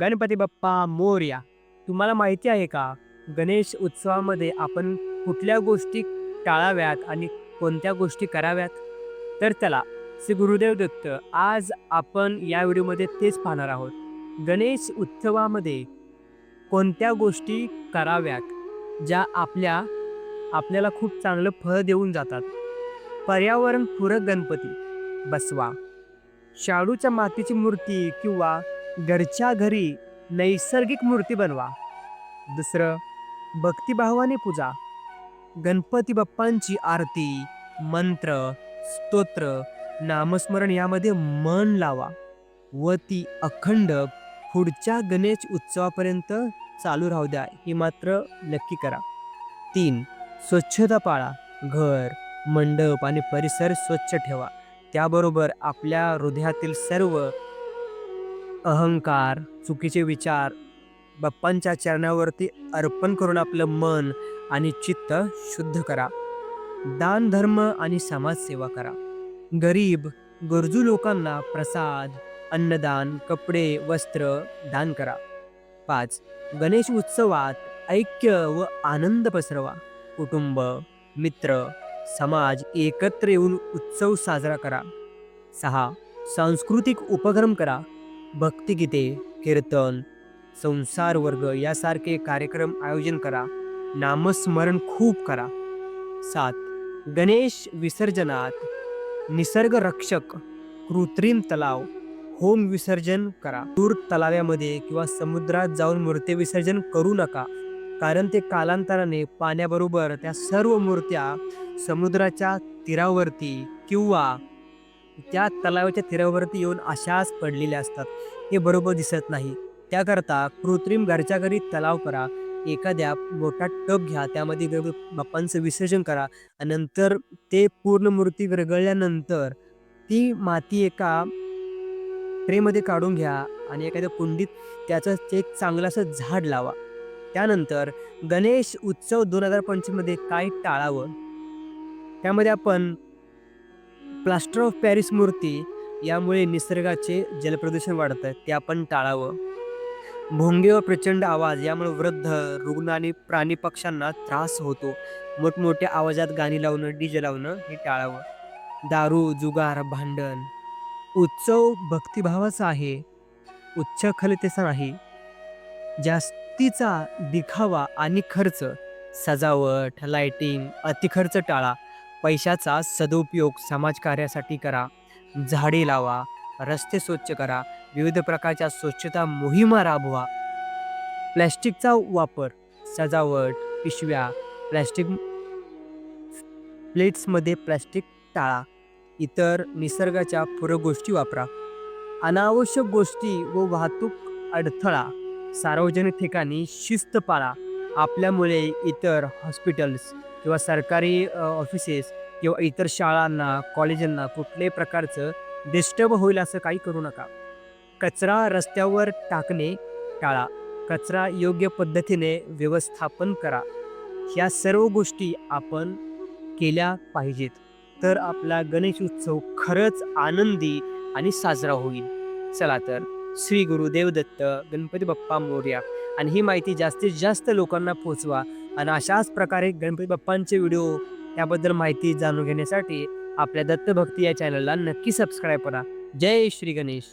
गणपती बाप्पा मोरया तुम्हाला माहिती आहे का? गणेश उत्सवामध्ये आपण कुठल्या गोष्टी टाळाव्यात आणि कोणत्या गोष्टी कराव्यात? तर चला श्री गुरुदेव दत्त आज आपण या व्हिडिओमध्ये तेच पाहणार आहोत. गणेश उत्सवामध्ये कोणत्या गोष्टी कराव्यात ज्या आपल्या आपल्याला खूप चांगलं फळ देऊन जातात? पर्यावरणपूरक गणपती बसवा. शाडूच्या मातीची मूर्ती किंवा घरच्या घरी नैसर्गिक मूर्ती बनवा. दुसरं भक्तिभावाने पूजा. गणपती बाप्पांची आरती मंत्र स्तोत्र नामस्मरण यामध्ये मन लावा. व ती अखंड पुढच्या गणेश उत्सवापर्यंत चालू राहू द्या हे मात्र नक्की करा. तीन स्वच्छता पाळा. घर मंडप आणि परिसर स्वच्छ ठेवा. त्याबरोबर आपल्या हृदयातील सर्व अहंकार चुकीचे विचार बाप्पांच्या चरणावरती अर्पण करून आपलं मन आणि चित्त शुद्ध करा. दान धर्म आणि समाजसेवा करा. गरीब गरजू लोकांना प्रसाद अन्नदान कपडे वस्त्र दान करा. पाच गणेश उत्सवात ऐक्य व आनंद पसरवा. कुटुंब मित्र समाज एकत्र येऊन उत्सव साजरा करा. सहा सांस्कृतिक उपक्रम करा. भक्तिगीते कीर्तन संसार वर्ग यासारखे कार्यक्रम आयोजन करा. नामस्मरण खूप करा. सात गणेश विसर्जनात निसर्ग रक्षक कृत्रिम तलाव होम विसर्जन करा. दूर तलाव्यामध्ये किंवा समुद्रात जाऊन मूर्ती विसर्जन करू नका कारण ते कालांतराने पाण्याबरोबर त्या सर्व मूर्त्या समुद्राच्या तीरावरती किंवा त्या तलावाच्या तीरावरती येऊन अशाच पडलेल्या असतात. हे बरोबर दिसत नाही. त्याकरता कृत्रिम घरच्या घरी तलाव करा. एखाद्या मोठा टप घ्या. त्यामध्ये ग बाप्पांचं विसर्जन करा. आणि नंतर ते पूर्ण मूर्ती विरगळल्यानंतर ती माती एका ट्रेमध्ये काढून घ्या आणि एखाद्या कुंडीत त्याचं ते एक चांगलं असं झाड लावा. त्यानंतर गणेश उत्सव दोन हजार पंचवीसमध्ये काय टाळावं? त्यामध्ये आपण प्लास्टर ऑफ पॅरिस मूर्ती यामुळे निसर्गाचे जलप्रदूषण वाढतं ते आपण टाळावं. भोंगे व प्रचंड आवाज यामुळे वृद्ध रुग्ण आणि प्राणी पक्ष्यांना त्रास होतो. मोठमोठ्या आवाजात गाणी लावणं डीजे लावणं हे टाळावं. दारू जुगार भांडण. उत्सव भक्तिभावाचा आहे. उच्च खलतेचा नाही. जास्तीचा दिखावा आणि खर्च. सजावट लाइटिंग अतिखर्च टाळा. पैशाचा सदुपयोग समाजकार्यासाठी करा. झाडे लावा रस्ते स्वच्छ करा विविध प्रकारच्या स्वच्छता मोहिमा राबवा. प्लॅस्टिकचा वापर सजावट पिशव्या प्लॅस्टिक प्लेट्समध्ये प्लॅस्टिक टाळा. इतर निसर्गाच्या पूरक गोष्टी वापरा. अनावश्यक गोष्टी व वाहतूक अडथळा. सार्वजनिक ठिकाणी शिस्त पाळा. आपल्यामुळे इतर हॉस्पिटल्स किंवा सरकारी ऑफिसेस किंवा इतर शाळांना कॉलेजांना कुठल्याही प्रकारचं डिस्टर्ब होईल असं काही करू नका. कचरा रस्त्यावर टाकणे टाळा. कचरा योग्य पद्धतीने व्यवस्थापन करा. ह्या सर्व गोष्टी आपण केल्या पाहिजेत. तर आपला गणेश उत्सव खरंच आनंदी आणि साजरा होईल. चला तर श्री गुरुदेव दत्त गणपती बाप्पा मोर्या आणि ही माहिती जास्तीत जास्त लोकांना पोचवा. आणि अशाच प्रकारे गणपती बाप्पांचे व्हिडिओ याबद्दल माहिती जाणून घेण्यासाठी आपल्या दत्तभक्ती या चॅनलला नक्की सबस्क्राईब करा. जय श्री गणेश.